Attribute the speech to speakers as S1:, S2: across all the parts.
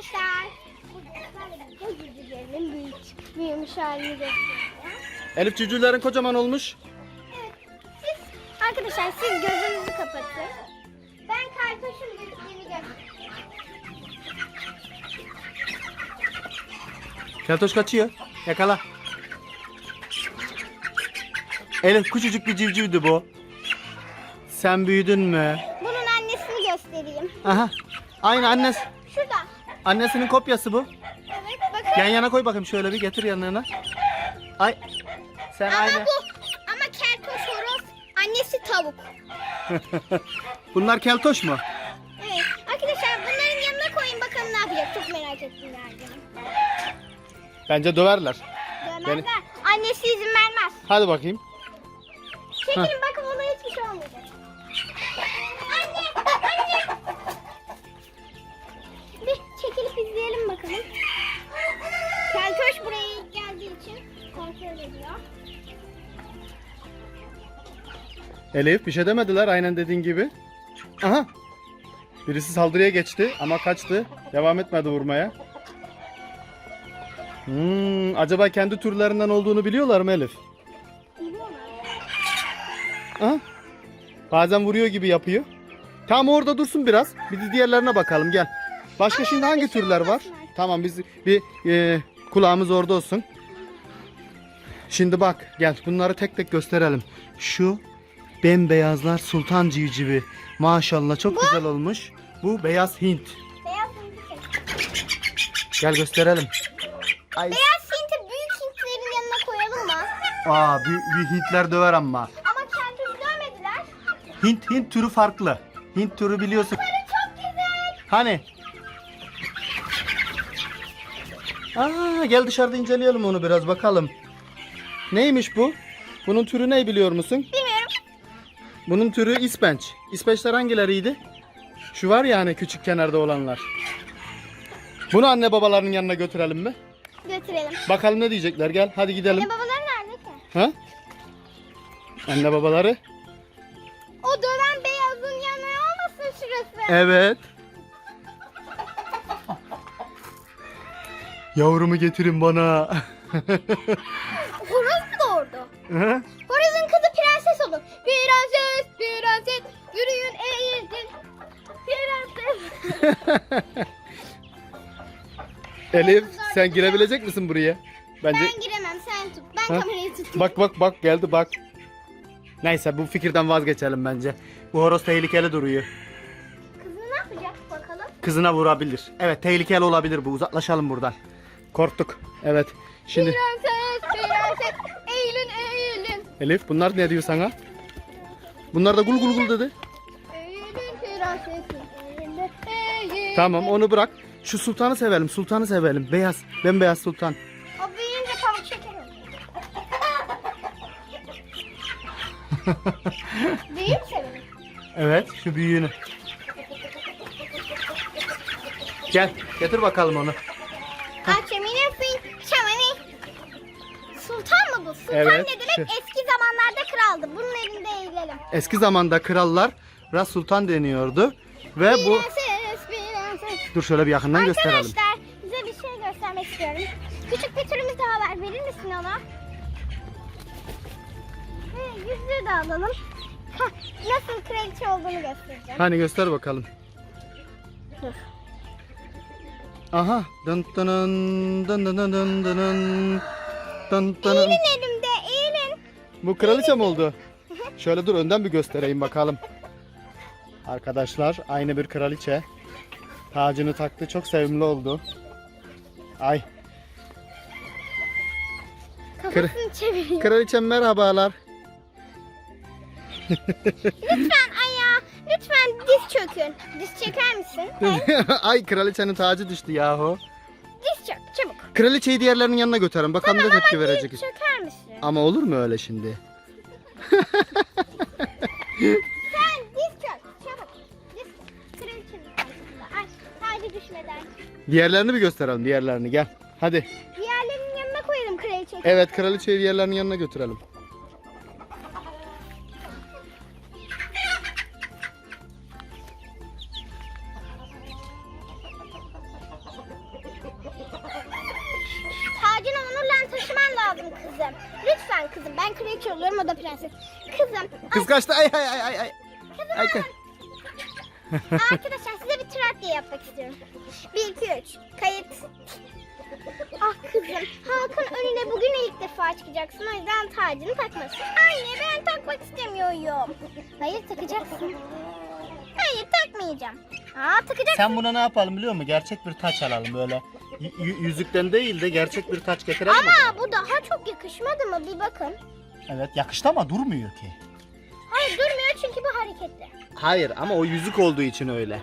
S1: Arkadaşlar. Bu cücülerin büyük, büyümüş halini gösteriyor.
S2: Elif cücülerin kocaman olmuş.
S1: Evet. Siz, arkadaşlar siz gözünüzü kapatın. Ben kartoşun büyüklüğünü göstereyim.
S2: Keltoş kaçıyor. Yakala. Elif küçücük bir civcivdi bu. Sen büyüdün mü?
S1: Bunun annesini göstereyim.
S2: Aha. Aynı annesi. Annesinin kopyası bu.
S1: Evet bakın.
S2: Yan yana koy bakayım şöyle bir getir yanına. Ay. Sen
S1: Ama
S2: aynı.
S1: bu ama keltoş horoz annesi tavuk.
S2: Bunlar keltoş mu?
S1: Evet. Arkadaşlar bunların yanına koyun bakalım ne yapacak. Çok merak ettim nerede.
S2: Bence döverler.
S1: Dövmezler. Annesi izin vermez.
S2: Hadi bakayım.
S1: Çekilin bakın buna
S2: Elif bir şey demediler aynen dediğin gibi. Aha. Birisi saldırıya geçti ama kaçtı. Devam etmedi vurmaya. Hmm, acaba kendi türlerinden olduğunu biliyorlar mı Elif? Aha. Bazen vuruyor gibi yapıyor. Tamam orada dursun biraz. Bir de diğerlerine bakalım gel. Başka şimdi hangi türler var? Tamam biz bir e, kulağımız orada olsun. Şimdi bak gel bunları tek tek gösterelim. Şu bembeyazlar sultan civcivi. Maşallah çok güzel olmuş. Bu beyaz Hint.
S1: Beyaz Hint'i çek.
S2: Gel gösterelim. Ay.
S1: Beyaz Hint'i büyük Hintlerin yanına koyalım mı?
S2: Aa bir, bir Hintler döver ama.
S1: Ama keltoş dövmediler.
S2: Hint Hint türü farklı. Hint türü biliyorsun.
S1: Böyle çok güzel.
S2: Hani? Aa, gel dışarıda inceleyelim onu biraz bakalım. Neymiş bu? Bunun türü ne biliyor musun?
S1: Bilmiyorum.
S2: Bunun türü ispenç. İspençler hangileriydi? Şu var ya hani küçük kenarda olanlar. Bunu anne babalarının yanına götürelim mi?
S1: Götürelim.
S2: Bakalım ne diyecekler gel hadi gidelim.
S1: Anne babalar nerede ki?
S2: Ha? Anne babaları?
S1: O döven beyazın yanı olmasın şurası.
S2: Evet. Yavrumu getirin bana.
S1: Horoz mu doğurdu?
S2: Hı?
S1: Horozun kızı prenses olur. Prenses, prenses, yürüyün eğildin. Prenses.
S2: Elif sen girebilecek misin buraya? Bence
S1: Ben giremem sen tut. Ben
S2: Ha?
S1: kamerayı tutayım.
S2: bak bak bak geldi bak. Neyse bu fikirden vazgeçelim bence. Bu horoz tehlikeli duruyor.
S1: Kızı ne yapacak bakalım?
S2: Kızına vurabilir. Evet tehlikeli olabilir bu. Uzaklaşalım buradan. Korktuk. Evet. Şimdi
S1: Prenses, prenses, eğilin eğilin.
S2: Elif bunlar ne diyor sana? Bunlar da gul gul gul dedi. Tamam onu bırak. Şu sultanı sevelim. Sultanı sevelim. Beyaz. Bembeyaz sultan.
S1: O büyüyünce pamuk şeker olur. Büyür mü?
S2: Evet şu büyüğünü. Gel getir bakalım onu.
S1: Fin, çamani. Sultan mı bu? Sultan
S2: Evet,
S1: ne demek?
S2: şu-
S1: Eski zamanlarda kraldı. Bunun elinde eğilelim.
S2: Eski zamanda krallar Ras Sultan deniyordu. Ve bu...
S1: Prenses, prenses.
S2: Dur şöyle bir yakından gösterelim.
S1: Arkadaşlar size bir şey göstermek istiyorum. Küçük bir türümüz daha var. Verir misin ona? Ve yüzüğü de alalım. Hah, nasıl kraliçe olduğunu göstereceğim.
S2: Hani göster bakalım.
S1: Dur.
S2: Aha. Dın dın dın dın dın dın dın dın dın. Dın.
S1: Eğilin elimde, eğilin.
S2: Bu kraliçe mi oldu? Şöyle dur önden bir göstereyim bakalım. Arkadaşlar aynı bir kraliçe. Tacını taktı çok sevimli oldu. Ay
S1: Kafasını çeviriyor.
S2: kraliçem merhabalar.
S1: Lütfen ayağa, lütfen diz çökün. Diz çeker misin?
S2: Ay kraliçenin tacı düştü yahu.
S1: Çök, çabuk.
S2: Kraliçeyi diğerlerinin yanına götürelim. Bakalım ne tepki
S1: Ama
S2: verecek.
S1: diz çöker misin?
S2: Ama olur mu öyle şimdi?
S1: Sen diz çök, çabuk. Diz kraliçenin karşısında. Ay, sadece düşmeden.
S2: Diğerlerini bir gösterelim. Diğerlerini gel. Hadi.
S1: Diğerlerinin yanına koyalım kraliçeyi.
S2: Evet kraliçeyi diğerlerinin yanına götürelim. Kız kaçtı. Ay ay ay ay ay. Ay, kız.
S1: Arkadaşlar size bir trakya yapmak istiyorum. 1, 2, 3. Kayıt. Ah kızım. Hakan önüne bugün ilk defa çıkacaksın. O yüzden tacını takmasın. Anne ben takmak istemiyorum. Hayır takacaksın. Hayır takmayacağım. Aa takacaksın.
S2: Sen buna ne yapalım biliyor musun? Gerçek bir taç alalım böyle. Y- y- yüzükten değil de gerçek bir taç getirelim mi?
S1: Ama bu daha çok yakışmadı mı? Bir bakın.
S2: Evet yakıştı ama durmuyor ki.
S1: Hayır durmuyor çünkü bu hareketli.
S2: Hayır ama o yüzük olduğu için öyle.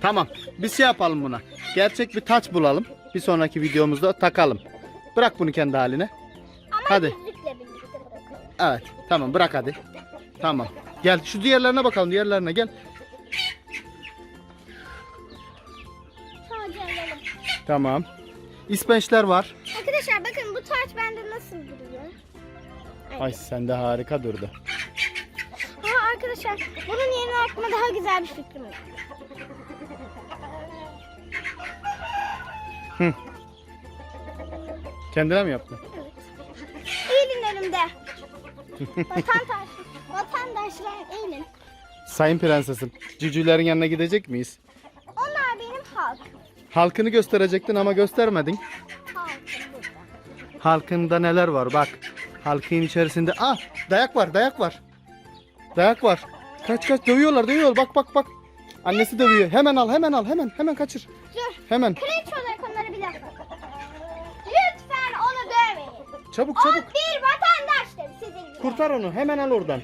S2: Tamam biz şey yapalım buna. Gerçek bir taç bulalım. Bir sonraki videomuzda takalım. Bırak bunu kendi haline.
S1: Ama
S2: Hadi.
S1: yüzükle birlikte bırakalım.
S2: Evet tamam bırak hadi. Tamam. Gel şu diğerlerine bakalım diğerlerine gel.
S1: Tacı alalım.
S2: Tamam. İspençler var.
S1: Arkadaşlar bakın bu taç bende nasıl duruyor?
S2: Ay sende harika durdu.
S1: Arkadaşlar bunun yerine aklıma daha güzel bir fikrim var.
S2: Kendine mi yaptın?
S1: Eğilin önümde. Vatandaş, vatandaşlar eğilin.
S2: Sayın prensesim, cücülerin yanına gidecek miyiz?
S1: Onlar benim halk.
S2: Halkını gösterecektin ama göstermedin.
S1: Halkım burada.
S2: Halkında neler var bak. Halkın içerisinde ah dayak var dayak var. Dayak var. Kaç kaç dövüyorlar dövüyorlar bak bak bak. Annesi dövüyor. Hemen al hemen al hemen hemen kaçır.
S1: Dur.
S2: Hemen.
S1: Kraliçe olarak onları bir dakika. Lütfen onu dövmeyin.
S2: Çabuk
S1: O
S2: çabuk.
S1: bir vatandaştır sizin gibi.
S2: Kurtar onu. Hemen al oradan.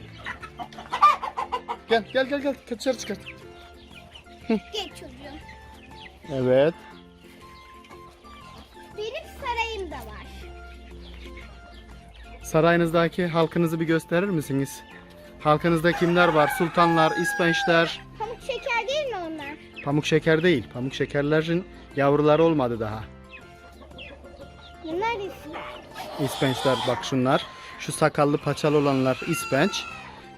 S2: Gel gel gel gel. Dışarı çıkart.
S1: Geç çocuğum.
S2: Evet.
S1: Benim sarayım da var.
S2: Sarayınızdaki halkınızı bir gösterir misiniz? Halkınızda kimler var? Sultanlar, ispençler.
S1: Pamuk şeker değil mi onlar?
S2: Pamuk şeker değil. Pamuk şekerlerin yavruları olmadı daha.
S1: Bunlar ismi.
S2: İspençler bak şunlar. Şu sakallı paçalı olanlar ispenç.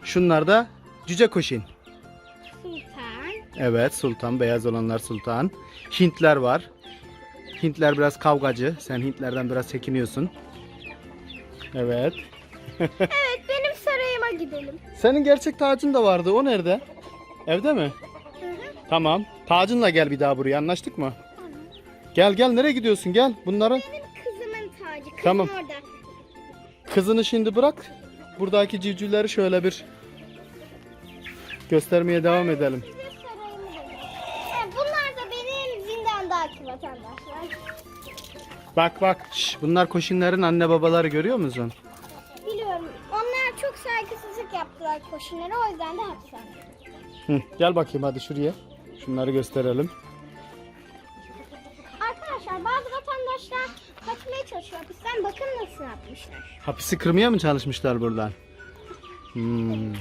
S2: Şunlar da cüce kuşin.
S1: Sultan.
S2: Evet sultan. Beyaz olanlar sultan. Hintler var. Hintler biraz kavgacı. Sen Hintlerden biraz çekiniyorsun. Evet.
S1: Gidelim.
S2: Senin gerçek tacın da vardı. O nerede? Evde mi?
S1: Hı hı.
S2: Tamam. Tacınla gel bir daha buraya. Anlaştık mı? Gel gel. Nereye gidiyorsun? Gel. Bunları
S1: Benim kızımın tacı. Kızım
S2: Tamam.
S1: orada.
S2: kızını şimdi bırak. Buradaki civcivleri şöyle bir göstermeye devam edelim.
S1: Bunlar da benim zindandaki vatandaşlar.
S2: Bak bak. Şş, bunlar koşinlerin anne babaları görüyor musun?
S1: Çok saygısızlık yaptılar koşunlara o yüzden de hapishanede.
S2: Hı, gel bakayım hadi şuraya. Şunları gösterelim.
S1: Arkadaşlar bazı vatandaşlar kaçmaya çalışıyor hapisten. Bakın nasıl yapmışlar.
S2: Hapisi kırmaya mı çalışmışlar buradan? Hmm.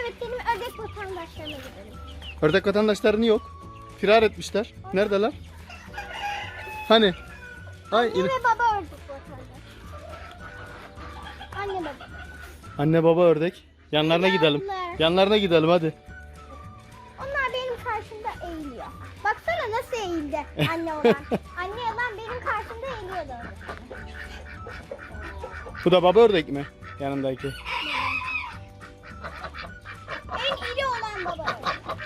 S1: Evet benim ördek vatandaşlarıma gidelim.
S2: Ördek vatandaşların yok. Firar etmişler. Neredeler? Hani? Ay,
S1: Anne ve baba ördek vatandaş. Anne baba.
S2: anne baba ördek. Yanlarına gidelim.
S1: Bunlar.
S2: Yanlarına gidelim hadi.
S1: Onlar benim karşımda eğiliyor. Baksana nasıl eğildi anne olan. anne olan benim karşımda eğiliyordu.
S2: Bu da baba ördek mi? Yanındaki.
S1: En iri olan baba ördek.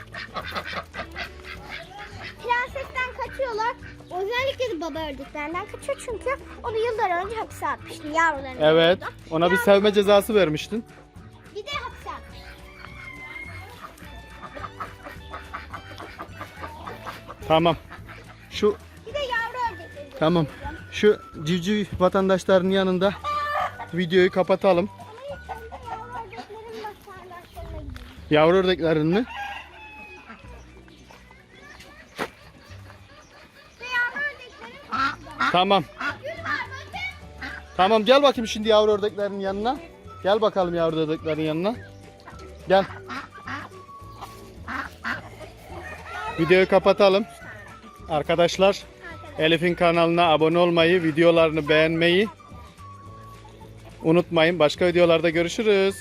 S1: Prensesten kaçıyorlar. Özellikle de baba ördeklerden kaçıyor çünkü onu yıllar önce hapse atmıştı yavrularını.
S2: Evet.
S1: burada.
S2: Ona bir sevme cezası vermiştin.
S1: Bir de hapse.
S2: Tamam. Şu
S1: Bir de yavru ördekleri.
S2: tamam. Şu civciv vatandaşların yanında videoyu kapatalım.
S1: Yavru ördeklerin
S2: mi? Tamam. Tamam gel bakayım şimdi yavru ördeklerin yanına. Gel bakalım yavru ördeklerin yanına. Gel. Videoyu kapatalım. Arkadaşlar Elif'in kanalına abone olmayı, videolarını beğenmeyi unutmayın. Başka videolarda görüşürüz.